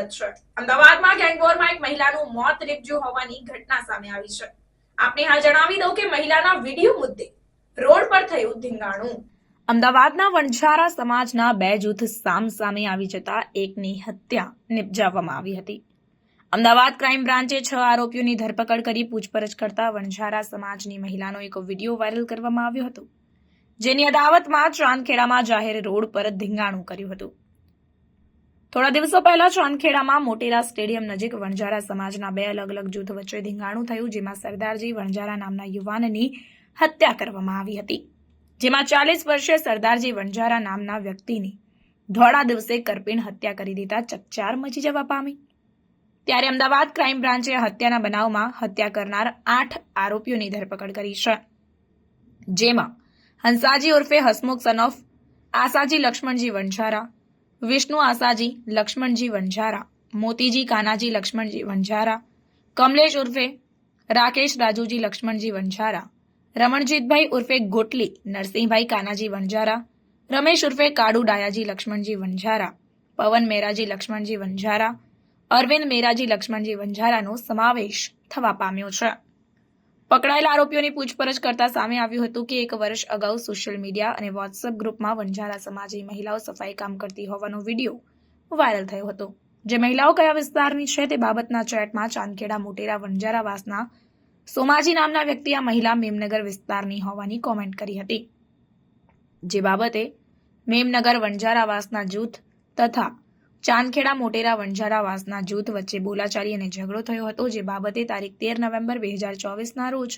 સ્વાગત છે. અમદાવાદમાં ગેંગવોરમાં એક મહિલાનું મોત નીપજ્યું હોવાની ઘટના સામે આવી છે. આપને હા જણાવી દઉં કે મહિલાના વીડિયો મુદ્દે રોડ પર થયું ધીંગાણું. અમદાવાદના વણઝારા સમાજના બે જૂથ સામ સામે આવી જતા એકની હત્યા નિપજાવવામાં આવી હતી. અમદાવાદ ક્રાઇમ બ્રાન્ચે છ આરોપીઓની ધરપકડ કરી પૂછપરછ કરતા વણઝારા સમાજની મહિલાનો એક વીડિયો વાયરલ કરવામાં આવ્યો હતો, જેની અદાવતમાં ચાંદખેડામાં જાહેર રોડ પર ધીંગાણું કર્યું હતું. થોડા દિવસો પહેલા ચાંદખેડામાં મોટેરા સ્ટેડિયમ નજીક વણઝારા સમાજના બે અલગ અલગ જૂથ વચ્ચે ધીંગાણું થયું, જેમાં સરદારજી વણઝારા નામના યુવાનની હત્યા કરવામાં આવી હતી. જેમાં ચાલીસ વર્ષે સરદારજી વણઝારા નામના વ્યક્તિની ધોળા દિવસે કરપીણ હત્યા કરી દીધા ચકચાર મચી જવા પામી. ત્યારે અમદાવાદ ક્રાઇમ બ્રાન્ચે હત્યાના બનાવમાં હત્યા કરનાર આઠ આરોપીઓની ધરપકડ કરી છે. જેમાં હંસાજી ઉર્ફે હસમુખ સનોફ આસાજી લક્ષ્મણજી વંજારા વિષ્ણુ આસાજી, લક્ષ્મણજી વંજારા, મોતીજી કાનાજી, લક્ષ્મણજી વંજારા, કમલેશ ઉર્ફે રાકેશ રાજુજી, લક્ષ્મણજી વંજારા, રમણજીતભાઈ ઉર્ફે ગોટલી, નરસિંહભાઈ કાનાજી વંજારા, રમેશ ઉર્ફે કાડુ ડાયાજી, લક્ષ્મણજી વંજારા, પવન મેરાજી, લક્ષ્મણજી વંજારા, અરવિંદ મેરાજી, લક્ષ્મણજી વંજારાનો સમાવેશ થવા પામ્યો છે. પકડાયેલા આરોપીઓની પૂછપરછ કરતા સામે આવ્યું હતું કે એક વર્ષ અગાઉ સોશિયલ મીડિયા અને વોટ્સએપ ગ્રુપમાં વંજારા સમાજની મહિલાઓ સફાઈ કામ કરતી હોવાનો વીડિયો વાયરલ થયો હતો. જે મહિલાઓ કયા વિસ્તારની છે તે બાબતના ચેટમાં ચાંદખેડા મોટેરા વંજારાવાસના સોમાજી નામના વ્યક્તિ આ મહિલા મેમનગર વિસ્તારની હોવાની કોમેન્ટ કરી હતી. જે બાબતે મેમનગર વંજારાવાસના જૂથ તથા ચાંદખેડા, મોટેરા વણઝારાવાસના જૂથ વચ્ચે બોલાચાલી અને ઝઘડો થયો હતો, જે બાબતે તારીખ તેર નવેમ્બર બે હજાર ચોવીસના રોજ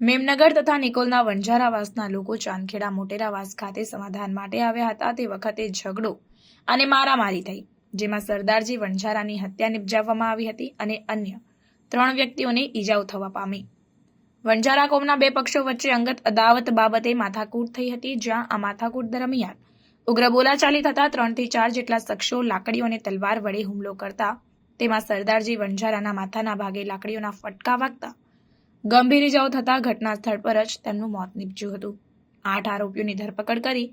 મેમનગર તથા નિકોલના વણઝારાવાસના લોકો ચાંદખેડા, મોટેરા વાસ ખાતે સમાધાન માટે આવ્યા હતા. તે વખતે ઝઘડો અને મારામારી થઈ, જેમાં સરદારજી વણઝારાની હત્યા નિપજાવવામાં આવી હતી અને અન્ય ત્રણ વ્યક્તિઓને ઈજાઓ થવા પામી. વણઝારા કોમના બે પક્ષો વચ્ચે અંગત અદાવત બાબતે માથાકૂટ થઈ હતી, જ્યાં આ માથાકૂટ દરમિયાન ઉગ્ર બોલાચાલી થતા ત્રણથી ચાર જેટલા શખ્સો લાકડીઓ અને તલવાર વડે હુમલો કરતા, તેમાં સરદારજી વંજારાના માથાના ભાગે લાકડીઓના ફટકા વાગતા. ગંભીર ઇજાઓ થતા ઘટના સ્થળ પર જ તેમનું મોત નીપજ્યું હતું. આઠ આરોપીઓની ધરપકડ કરી,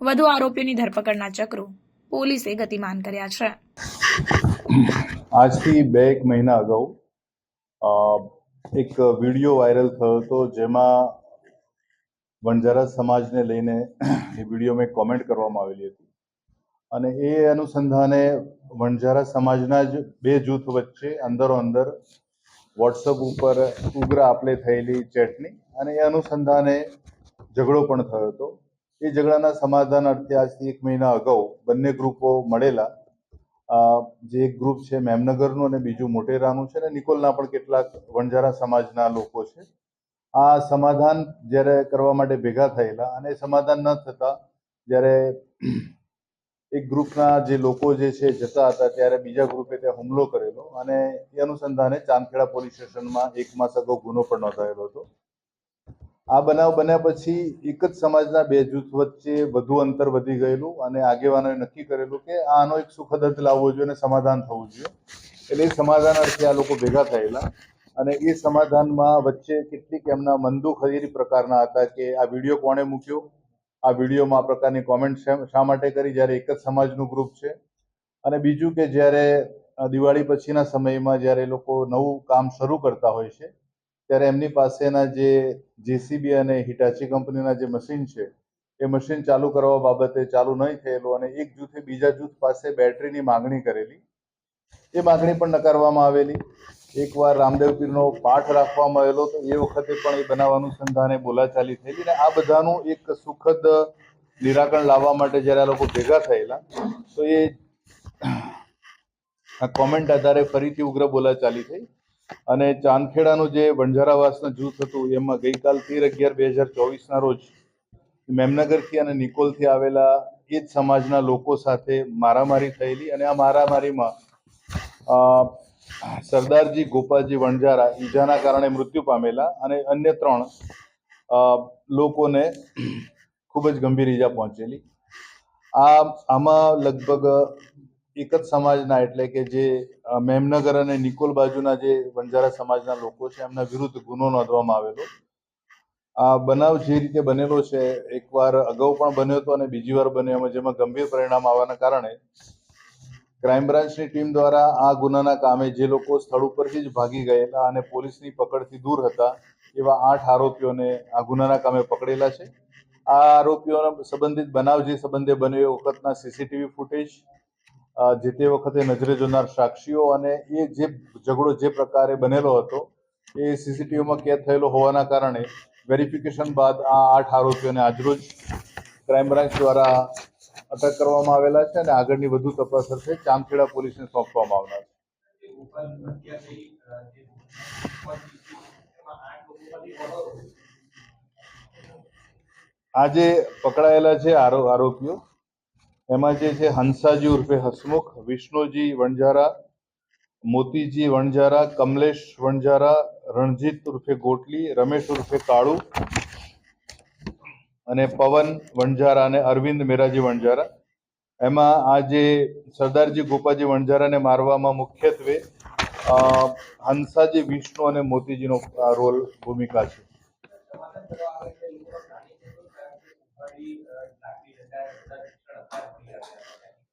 વધુ આરોપીઓની ધરપકડના ચક્રો પોલીસે ગતિમાન કર્યા છે. આજથી બે એક મહિના અગાઉ એક વીડિયો વાયરલ થયો હતો જેમાં વણઝારા સમાજને લઈને એ વિડીયોમાં એક કોમેન્ટ કરવામાં આવેલી હતી. અને એ અનુસંધાને વણઝારા સમાજના જ બે જૂથ વચ્ચે અંદરો અંદર વોટ્સઅપ ઉપર ઉગ્ર આપલે થયેલી ચેટની અને એ અનુસંધાને ઝઘડો પણ થયો હતો. એ ઝઘડાના સમાધાન અર્થે આજથી એક મહિના અગાઉ બંને ગ્રુપો મળેલા. જે એક ગ્રુપ છે મેમનગરનું અને બીજું મોટેરાનું છે અને નિકોલના પણ કેટલાક વણઝારા સમાજના લોકો છે. આ સમાધાન જ્યારે કરવા માટે ભેગા થયેલા અને સમાધાન ન થતા જ્યારે એક ગ્રુપના જે લોકો જે છે જતા હતા ત્યારે બીજા ગ્રુપે ત્યાં હુમલો કરેલો અને એ અનુસંધાને ચાંદખેડા પોલીસ સ્ટેશનમાં એક માસ અગાઉ ગુનો પણ નોંધાયેલો હતો. આ બનાવ બન્યા પછી એક જ સમાજના બે જૂથ વચ્ચે વધુ અંતર વધી ગયેલું અને આગેવાનોએ નક્કી કરેલું કે આનો એક સુખદ અર્થ લાવવો જોઈએ અને સમાધાન થવું જોઈએ. એટલે એ સમાધાન અર્થે આ લોકો ભેગા થયેલા. અને એ સમાધાનમાં વચ્ચે કેટલીક એમના મંદુ એ પ્રકારના હતા કે આ વીડિયો કોણે મૂક્યો? આ વિડીયોમાં આ પ્રકારની કોમેન્ટ શા માટે કરી? જ્યારે એક જ સમાજનું ગ્રુપ છે. અને બીજું કે જ્યારે દિવાળી પછીના સમયમાં જ્યારે લોકો નવું કામ શરૂ કરતા હોય છે, ત્યારે એમની પાસેના જે જેસીબી અને હિટાચી કંપનીના જે મશીન છે, એ મશીન ચાલુ કરવા બાબતે ચાલુ નહીં થયેલું અને એક જૂથે બીજા જૂથ પાસે બેટરીની માંગણી કરેલી. એ માગણી પણ નકારવામાં આવેલી. એકવાર રામદેવ પીરનો પાઠ રાખવામાં આવેલો તો એ વખતે પણ એ બનાવ અનુસંધાને બોલાચાલી થયેલી અને આ બધાનું એક સુખદ નિરાકરણ લાવવા માટે જ્યારે આ લોકો ભેગા થયેલા, તો એ આ કોમેન્ટ આધારે ફરીથી ઉગ્ર બોલાચાલી થઈ અને ચાંદખેડાનું જે વણઝારાવાસનું જૂથ હતું, એમાં ગઈકાલ તેર અગિયાર બે હજાર ચોવીસના રોજ મેમનગરથી અને નિકોલથી આવેલા એ જ સમાજના લોકો સાથે મારામારી થયેલી અને આ મારામારીમાં સરદારજી, ગોપાલજી, વણઝારા ઈજાના કારણે મૃત્યુ પામેલા અને અન્ય ત્રણ લોકોને ખૂબ જ ગંભીર ઈજા પહોંચેલી. આ, આમાં લગભગ એક જ સમાજના એટલે કે જે મેમનગર અને નિકોલ બાજુના જે વણઝારા સમાજના લોકો છે, એમના વિરુદ્ધ ગુનો નોંધવામાં આવેલો. આ બનાવ જે રીતે બનેલો છે, એકવાર અગાઉ પણ બન્યો હતો અને બીજી વાર બન્યો જેમાં ગંભીર પરિણામ આવવાના કારણે ક્રાઇમ બ્રાન્ચની ટીમ દ્વારા આ ગુનાના કામે જે લોકો સ્થળ ઉપરથી જ ભાગી ગયેલા અને પોલીસની પકડથી દૂર હતા, એવા આઠ આરોપીઓને આ ગુનાના કામે પકડેલા છે. આ આરોપીઓના સંબંધિત બનાવ જે સંબંધે બન્યો એ વખતના સીસીટીવી ફૂટેજ જે તે વખતે નજરે જોનાર સાક્ષીઓ અને એ જે ઝઘડો જે પ્રકારે બનેલો હતો, એ સીસીટીવીમાં કેદ થયેલો હોવાના કારણે વેરિફિકેશન બાદ આ આઠ આરોપીઓને આજરોજ ક્રાઇમ બ્રાન્ચ દ્વારા અટક કરવામાં આવેલા છે અને આગળની વધુ તપાસ અર્થે ચાંદખેડા પોલીસને સોંપવામાં આવનાર છે જે ઉપર હત્યા થઈ અ, જે ઉપર એમાં આઠ લોકોમાંથી કોનો રોલ? આ જે પકડાયેલા છે આરો આરોપીઓ એમાં જે છે હંસાજી ઉર્ફે હસમુખ વિષ્ણુજી વણઝારા મોતીજી વણઝારા કમલેશ વણઝારા રણજીત ઉર્ફે ગોટલી રમેશ ઉર્ફે કાળુ અને પવન વણઝારા અને અરવિંદ મેરાજી વણઝારા એમાં આ જે સરદારજી ગોપાજી વણઝારાને મારવામાં મુખ્યત્વે હંસાજી, વિષ્ણુ અને મોતીજીનો રોલ ભૂમિકા છે.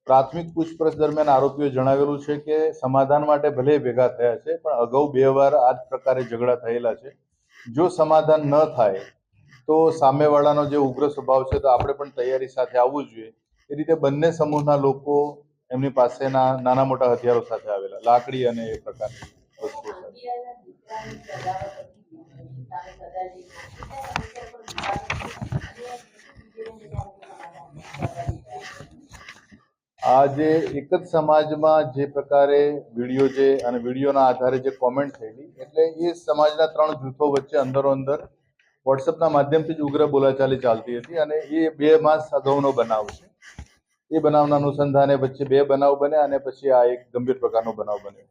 પ્રાથમિક પૂછપરછ દરમિયાન આરોપીઓ જણાવેલું છે કે સમાધાન માટે ભલે ભેગા થયા છે, પણ અગાઉ બે વાર આ જ પ્રકારે ઝઘડા થયેલા છે જો સમાધાન ન થાય તો સામેવાળાનો જે ઉગ્ર સ્વભાવ છે, તો આપણે પણ તૈયારી સાથે આવવું જોઈએ. એ રીતે બંને સમૂહના લોકો એમની પાસેના નાના મોટા હથિયારો સાથે આવેલા, લાકડી અને એ પ્રકારની વસ્તુ આજે એક જ સમાજમાં જે પ્રકારે વીડિયો જે અને વિડીયોના આધારે જે કોમેન્ટ થયેલી, એટલે એ સમાજના ત્રણ જૂથો વચ્ચે અંદરો અંદર વોટ્સઅપના માધ્યમથી જ ઉગ્ર બોલાચાલી ચાલતી હતી અને એ બે માસ અગાઉનો બનાવ છે. એ બનાવના અનુસંધાને પછી બે બનાવ બન્યા અને પછી આ એક ગંભીર પ્રકારનો બનાવ બન્યો.